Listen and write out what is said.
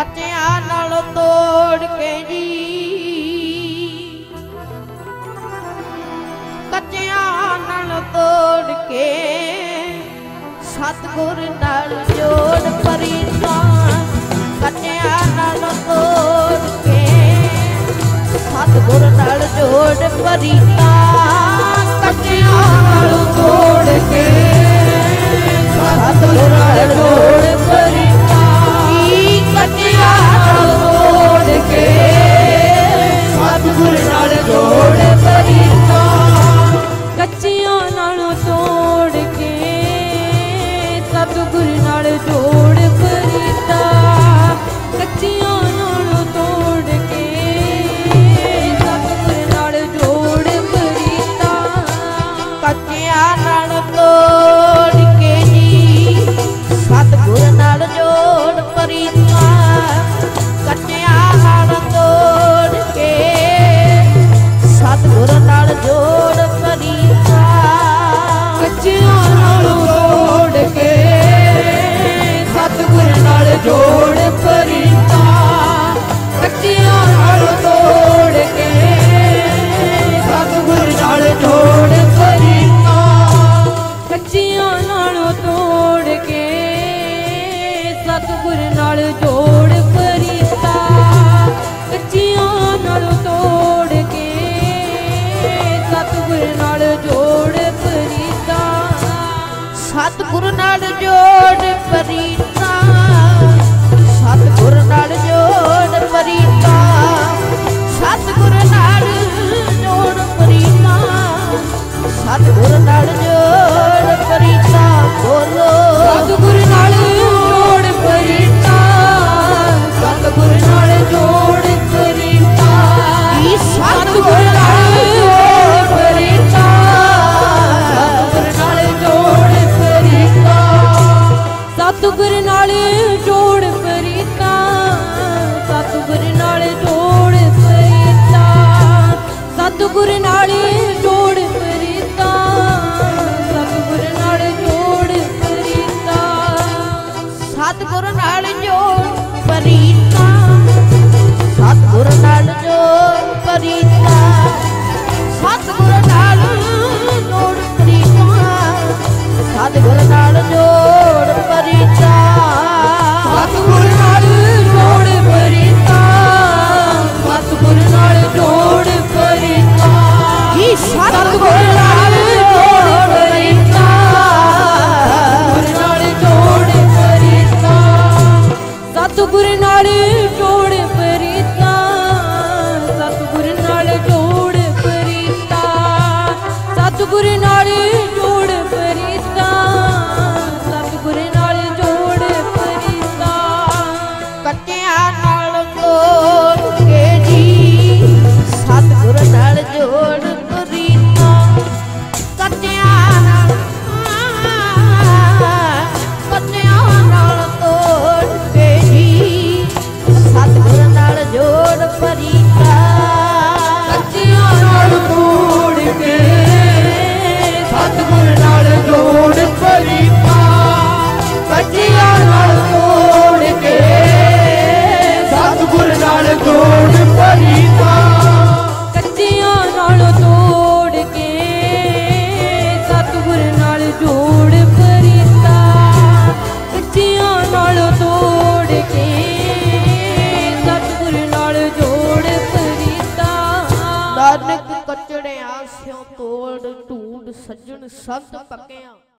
ਕੱਚਿਆਂ ਨਾਲ ਤੋੜ ਕੇ ਜੀ। ਕੱਚਿਆਂ ਨਾਲ ਤੋੜ ਕੇ ਸਤਗੁਰ ਨਾਲ ਜੋੜ ਪਰੀਤਾਂ ਕੱਚਿਆਂ ਨਾਲ ਤੋੜ ਕੇ ਸਤਗੁਰ ਨਾਲ ਜੋੜ ਪਰੀਤਾਂ ਸਤਿਗੁਰ ਨਾਲ ਜੋੜ ਜੋੜ ਪਰੀਤਾ ਕੱਚੀਆਂ ਨਾਲ ਤੋੜ ਕੇ ਸਤਿਗੁਰ ਨਾਲ ਜੋੜ ਪਰੀਤਾ ਕੱਚੀਆਂ ਨਾਲ ਤੋੜ ਕੇ ਸਤਿਗੁਰ ਨਾਲ ਜੋੜ ਪਰੀਤਾ ਕੱਚੀਆਂ ਨਾਲ ਤੋੜ ਕੇ ਸਤਿਗੁਰ ਨਾਲ ਜੋੜ ਪਰੀਤਾ ਸਤਗੁਰ ਨਾਲ ਜੋੜ ਪਰੀਤਾ ਨਾਲ ਜੋੜ ਪਰੀਤਾ ਸਤਿਗੁਰ ਨਾਲ ਜੋੜ ਪਰੀਤਾ ਸਤਿਗੁਰ ਨਾਲ ਜੋੜ ਪਰੀਤਾ ਸਤਿਗੁਰ ਨਾਲ ਜੋੜ ਪਰੀਤਾ ਸਤਗੁਰ ਨਾਲ ਜੋੜ ਪਰੀਤਾ ਸਤਗੁਰ ਨਾਲ ਜੋੜ ਪਰੀਤਾ ਸਤਗੁਰ ਨਾਲ ਸਤਿਗੁਰ ਨਾਲ ਜੋੜ ਪਰੀਤਾ, ਸਤਿਗੁਰ ਨਾਲ ਜੋੜ ਪਰੀਤਾ, ਸਤਿਗੁਰ ਨਾਲ ਜੋੜ ਪਰੀਤਾ, ਸਤਿਗੁਰ ਨਾਲ ਜੋੜ ਪਰੀਤਾ। ਕੱਚਿਆਂ ਨਾਲ ਤੋੜ ਕੇ ਜੀ, ਸਤਗੁਰ ਨਾਲ ਜੋੜ ਜੋੜ ਨਾਲ ਤੋੜ ਕੇ ਸਤਿਗੁਰ ਨਾਲ ਨਾਨਕ ਤੋੜ ਢੂੰਡ ਸੱਜਣ ਸੰਤ ਪੱਕਿਆ।